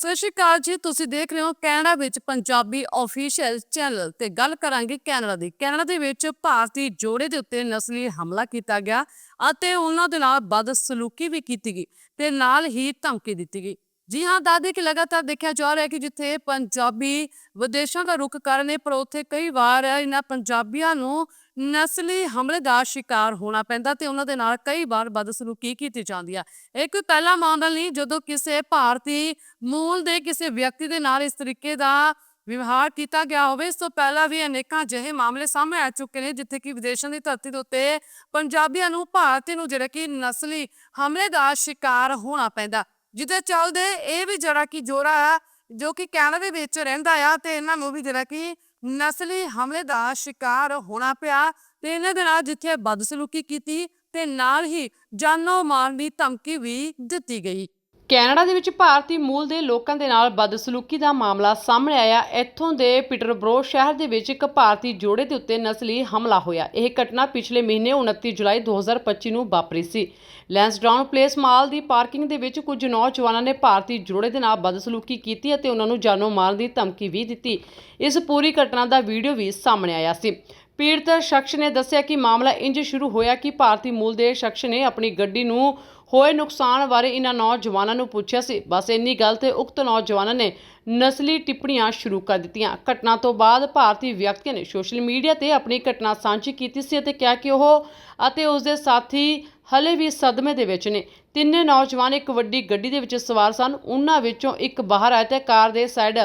ਸਤਿ ਸ਼੍ਰੀ ਅਕਾਲ ਜੀ, ਤੁਸੀਂ ਦੇਖ ਰਹੇ ਹੋ ਕੈਨੇਡਾ ਵਿੱਚ ਪੰਜਾਬੀ ਅਫੀਸ਼ੀਅਲ ਚੈਨਲ ਤੇ ਗੱਲ ਕਰਾਂਗੇ ਕੈਨੇਡਾ ਦੀ। ਕੈਨੇਡਾ ਦੇ ਵਿੱਚ ਭਾਰਤੀ ਜੋੜੇ ਦੇ ਉੱਤੇ ਨਸਲੀ ਹਮਲਾ ਕੀਤਾ ਗਿਆ ਅਤੇ ਉਹਨਾਂ ਦੇ ਨਾਲ ਬਦਸਲੂਕੀ ਵੀ ਕੀਤੀ ਗਈ ਤੇ ਨਾਲ ਹੀ ਧਮਕੀ ਦਿੱਤੀ ਗਈ। ਜੀ ਹਾਂ ਦਾਦੇ ਕਿ ਲਗਾਤਾਰ ਦੇਖਿਆ ਜਾ ਰਿਹਾ ਹੈ ਕਿ ਜਿੱਥੇ ਪੰਜਾਬੀ ਵਿਦੇਸ਼ਾਂ ਦਾ ਰੁਖ ਕਰ ਰਹੇ ਪਰ ਉੱਥੇ ਕਈ ਵਾਰ ਇਹਨਾਂ ਪੰਜਾਬੀਆਂ ਨੂੰ ਨਸਲੀ ਹਮਲੇ ਦਾ ਸ਼ਿਕਾਰ ਹੋਣਾ ਪੈਂਦਾ ਤੇ ਉਹਨਾਂ ਦੇ ਨਾਲ ਕਈ ਵਾਰ ਬਦਸਲੂਕੀ ਕੀਤੀ ਜਾਂਦੀ ਆ। ਕੋਈ ਪਹਿਲਾ ਮਾਮਲਾ ਨਹੀਂ, ਜਦੋਂ ਕਿਸੇ ਭਾਰਤੀ ਮੂਲ ਦੇ ਕਿਸੇ ਵਿਅਕਤੀ ਦੇ ਨਾਲ ਇਸ ਤਰੀਕੇ ਦਾ ਵਿਵਹਾਰ ਕੀਤਾ ਗਿਆ ਹੋਵੇ, ਇਸ ਤੋਂ ਪਹਿਲਾਂ ਵੀ ਅਨੇਕਾਂ ਅਜਿਹੇ ਮਾਮਲੇ ਸਾਹਮਣੇ ਆ ਚੁੱਕੇ ਨੇ, ਜਿੱਥੇ ਕਿ ਵਿਦੇਸ਼ਾਂ ਦੀ ਧਰਤੀ ਦੇ ਉੱਤੇ ਪੰਜਾਬੀਆਂ ਨੂੰ ਭਾਰਤੀ ਨੂੰ ਜਿਹੜਾ ਕਿ ਨਸਲੀ ਹਮਲੇ ਦਾ ਸ਼ਿਕਾਰ ਹੋਣਾ ਪੈਂਦਾ। ਜਿਹਦੇ ਚੱਲਦੇ, ਇਹ ਵੀ ਜਿਹੜਾ ਕਿ ਜੋਰਾ ਆ, ਜੋ ਕਿ ਕੈਨੇਡਾ ਦੇ ਵਿੱਚ ਰਹਿੰਦਾ ਆ ਤੇ ਇਹਨਾਂ ਨੂੰ ਵੀ ਜਿਹੜਾ ਕਿ ਨਸਲੀ ਹਮਲੇ ਦਾ ਸ਼ਿਕਾਰ ਹੋਣਾ ਪਿਆ ਤੇ ਇਹਨਾਂ ਦੇ ਨਾਲ ਜਿੱਥੇ ਬਦਸਲੂਕੀ ਕੀਤੀ ਤੇ ਨਾਲ ਹੀ ਜਾਨੋਂ ਮਾਰਨ ਦੀ ਧਮਕੀ ਵੀ ਦਿੱਤੀ ਗਈ। ਕੈਨੇਡਾ ਦੇ ਵਿੱਚ ਭਾਰਤੀ ਮੂਲ ਦੇ ਲੋਕਾਂ ਦੇ ਨਾਲ ਬਦਸਲੂਕੀ ਦਾ ਮਾਮਲਾ ਸਾਹਮਣੇ ਆਇਆ। ਇੱਥੋਂ ਦੇ ਪੀਟਰਬਰੋ ਸ਼ਹਿਰ ਦੇ ਵਿੱਚ ਇੱਕ ਭਾਰਤੀ ਜੋੜੇ ਦੇ ਉੱਤੇ ਨਸਲੀ ਹਮਲਾ ਹੋਇਆ। ਇਹ ਘਟਨਾ ਪਿਛਲੇ ਮਹੀਨੇ 29 ਜੁਲਾਈ 2025 ਨੂੰ ਵਾਪਰੀ ਸੀ। ਲੈਂਸਡਾਊਨ ਪਲੇਸ ਮਾਲ ਦੀ ਪਾਰਕਿੰਗ ਦੇ ਵਿੱਚ ਕੁਝ ਨੌਜਵਾਨਾਂ ਨੇ ਭਾਰਤੀ ਜੋੜੇ ਦੇ ਨਾਲ ਬਦਸਲੂਕੀ ਕੀਤੀ ਅਤੇ ਉਹਨਾਂ ਨੂੰ ਜਾਨੋਂ ਮਾਰਨ ਦੀ ਧਮਕੀ ਵੀ ਦਿੱਤੀ। ਇਸ ਪੂਰੀ ਘਟਨਾ ਦਾ ਵੀਡੀਓ ਵੀ ਸਾਹਮਣੇ ਆਇਆ ਸੀ। ਪੀੜਤ ਸ਼ਖਸ ਨੇ ਦੱਸਿਆ ਕਿ ਮਾਮਲਾ ਇੰਜ ਸ਼ੁਰੂ ਹੋਇਆ ਕਿ ਭਾਰਤੀ ਮੂਲ ਦੇ ਸ਼ਖਸ ਨੇ ਆਪਣੀ ਗੱਡੀ ਨੂੰ ਹੋਏ ਨੁਕਸਾਨ ਬਾਰੇ ਇਹਨਾਂ ਨੌਜਵਾਨਾਂ ਨੂੰ ਪੁੱਛਿਆ ਸੀ। ਬਸ ਇੰਨੀ ਗੱਲ ਤੇ ਉਕਤ ਨੌਜਵਾਨਾਂ ਨੇ ਨਸਲੀ ਟਿੱਪਣੀਆਂ ਸ਼ੁਰੂ ਕਰ ਦਿੱਤੀਆਂ। ਘਟਨਾ ਤੋਂ ਬਾਅਦ ਭਾਰਤੀ ਵਿਅਕਤੀਆਂ ਨੇ ਸੋਸ਼ਲ ਮੀਡੀਆ ਤੇ ਆਪਣੀ ਘਟਨਾ ਸਾਂਝੀ ਕੀਤੀ ਸੀ ਅਤੇ ਕਿਹਾ ਕਿ ਉਹ ਅਤੇ ਉਸ ਦੇ ਸਾਥੀ ਹਲੇ ਵੀ ਸਦਮੇ ਦੇ ਵਿੱਚ ਨੇ। ਤਿੰਨੇ ਨੌਜਵਾਨ ਇੱਕ ਵੱਡੀ ਗੱਡੀ ਦੇ ਵਿੱਚ ਸਵਾਰ ਸਨ। ਉਹਨਾਂ ਵਿੱਚੋਂ ਇੱਕ ਬਾਹਰ ਆਇਆ ਤੇ ਕਾਰ ਦੇ ਸਾਈਡ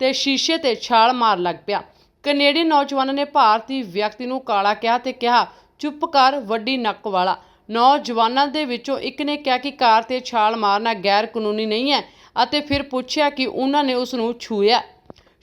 ਤੇ ਸ਼ੀਸ਼ੇ ਤੇ ਛਾਲ ਮਾਰ ਲੱਗ ਪਿਆ। ਕੈਨੇਡੀਅਨ ਨੌਜਵਾਨਾਂ ਨੇ ਭਾਰਤੀ ਵਿਅਕਤੀ ਨੂੰ ਕਾਲਾ ਕਿਹਾ ਤੇ ਕਿਹਾ, ਚੁੱਪ ਕਰ, ਵੱਡੀ ਨੱਕ ਵਾਲਾ। ਨੌਜਵਾਨਾਂ ਦੇ ਵਿੱਚੋਂ ਇੱਕ ਨੇ ਕਿਹਾ ਕਿ ਕਾਰ ਤੇ ਛਾਲ ਮਾਰਨਾ ਗੈਰ ਕਾਨੂੰਨੀ ਨਹੀਂ ਹੈ ਅਤੇ ਫਿਰ ਪੁੱਛਿਆ ਕਿ ਉਹਨਾਂ ਨੇ ਉਸ ਨੂੰ ਛੂਇਆ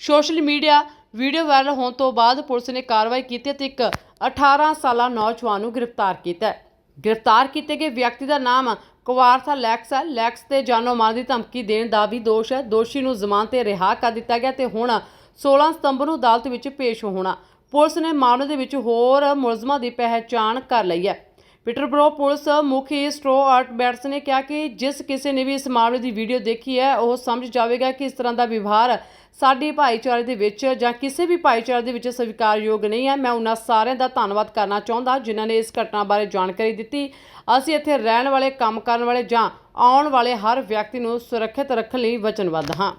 ਸੋਸ਼ਲ ਮੀਡੀਆ ਵੀਡੀਓ ਵਾਇਰਲ ਹੋਣ ਤੋਂ ਬਾਅਦ ਪੁਲਿਸ ਨੇ ਕਾਰਵਾਈ ਕੀਤੀ ਤੇ ਇੱਕ 18 ਸਾਲਾ ਨੌਜਵਾਨ ਨੂੰ ਗ੍ਰਿਫਤਾਰ ਕੀਤਾ ਗ੍ਰਿਫਤਾਰ ਕੀਤੇ ਗਏ ਵਿਅਕਤੀ ਦਾ ਨਾਮ ਕੁਵਾਰਥਾ ਲੈਕਸ ਹੈ। ਲੈਕਸ ਤੇ ਜਾਨੋਂ ਮਾਰ ਦੀ ਧਮਕੀ ਦੇਣ ਦਾ ਵੀ ਦੋਸ਼ ਹੈ। ਦੋਸ਼ੀ ਨੂੰ ਜ਼ਮਾਨਤ ਤੇ ਰਿਹਾ ਕਰ ਦਿੱਤਾ ਗਿਆ ਤੇ ਹੁਣ 16 ਸਤੰਬਰ ਨੂੰ ਅਦਾਲਤ ਵਿੱਚ ਪੇਸ਼ ਹੋਣਾ। ਪੁਲਿਸ ਨੇ ਮਾਮਲੇ ਦੇ ਵਿੱਚ ਹੋਰ ਮੁਲਜ਼ਮਾਂ ਦੀ ਪਹਿਚਾਣ ਕਰ ਲਈ ਹੈ। ਪੀਟਰਬਰੋ ਪੁਲਿਸ ਮੁਖੀ ਸਟੋਆਰਟ ਬੈਟਸ ਨੇ ਕਿਹਾ ਕਿ ਜਿਸ ਕਿਸੇ ਨੇ ਵੀ ਇਸ ਮਾਮਲੇ ਦੀ ਵੀਡੀਓ ਦੇਖੀ ਹੈ, ਉਹ ਸਮਝ ਜਾਵੇਗਾ ਕਿ ਇਸ ਤਰ੍ਹਾਂ ਦਾ ਵਿਵਹਾਰ ਸਾਡੇ ਭਾਈਚਾਰੇ ਦੇ ਵਿੱਚ ਜਾਂ ਕਿਸੇ ਵੀ ਭਾਈਚਾਰੇ ਦੇ ਵਿੱਚ ਸਵੀਕਾਰਯੋਗ ਨਹੀਂ ਹੈ। ਮੈਂ ਉਹਨਾਂ ਸਾਰਿਆਂ ਦਾ ਧੰਨਵਾਦ ਕਰਨਾ ਚਾਹੁੰਦਾ ਜਿਨ੍ਹਾਂ ਨੇ ਇਸ ਘਟਨਾ ਬਾਰੇ ਜਾਣਕਾਰੀ ਦਿੱਤੀ। ਅਸੀਂ ਇੱਥੇ ਰਹਿਣ ਵਾਲੇ, ਕੰਮ ਕਰਨ ਵਾਲੇ ਜਾਂ ਆਉਣ ਵਾਲੇ ਹਰ ਵਿਅਕਤੀ ਨੂੰ ਸੁਰੱਖਿਅਤ ਰੱਖਣ ਲਈ ਵਚਨਬੱਧ ਹਾਂ।